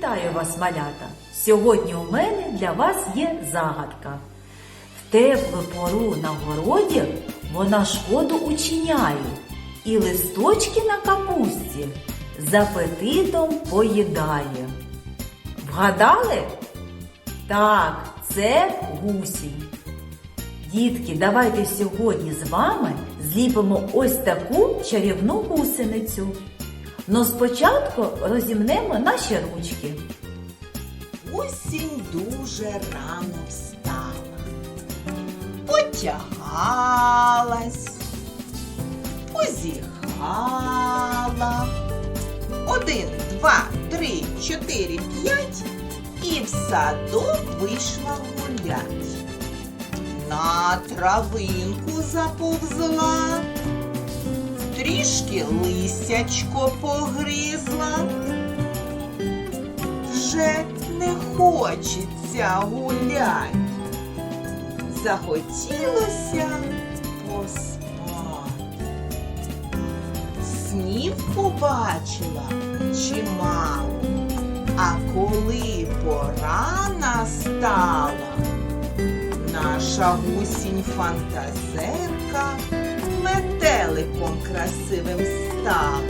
Вітаю вас, малята! Сьогодні у мене для вас є загадка. В теплу пору на городі вона шкоду учиняє, і листочки на капусті з апетитом поїдає. Вгадали? Так, це гусінь. Дітки, давайте сьогодні з вами зліпимо ось таку чарівну гусеницю. Но спочатку розімнемо наші ручки. Осінь дуже рано встала, потягалась, позіхала. Один, два, три, чотири, п'ять і в садок вийшла гулять. На травинку заповзла, трішки лисячко погризла вже не хочеться гулять. Захотілося поспати. Снів побачила чимало, а коли пора настала, наша гусінь фантазерка метеликом красивим стала.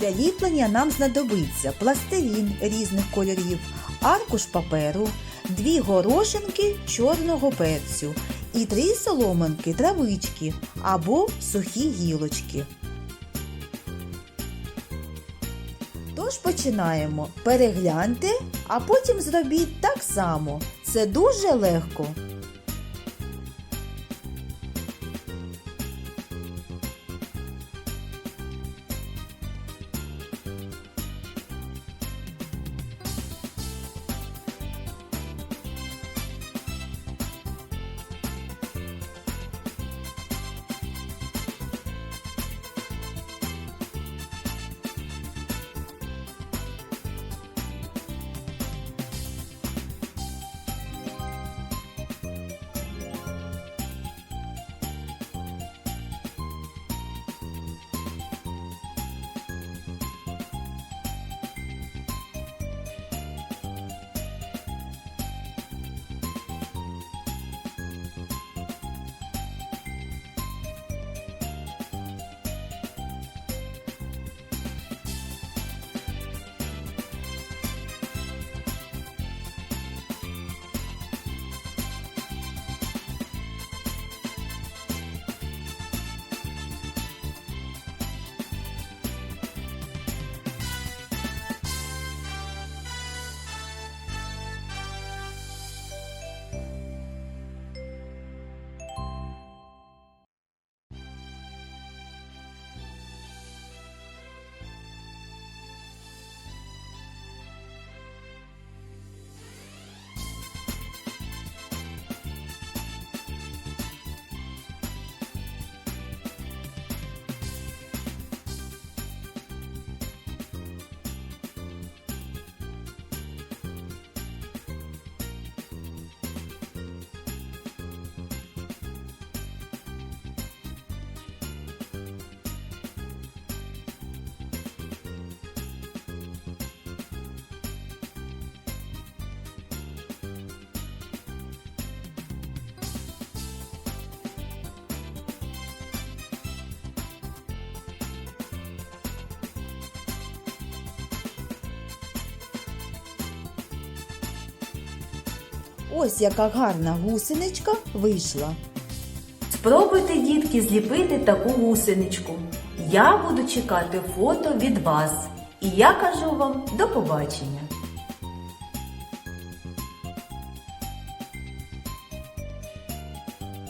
Для ліплення нам знадобиться пластилін різних кольорів, аркуш паперу, дві горошинки чорного перцю і три соломинки травички або сухі гілочки. Тож починаємо. Перегляньте, а потім зробіть так само. Це дуже легко. Ось яка гарна гусеничка вийшла. Спробуйте, дітки, зліпити таку гусеничку. Я буду чекати фото від вас. І я кажу вам до побачення.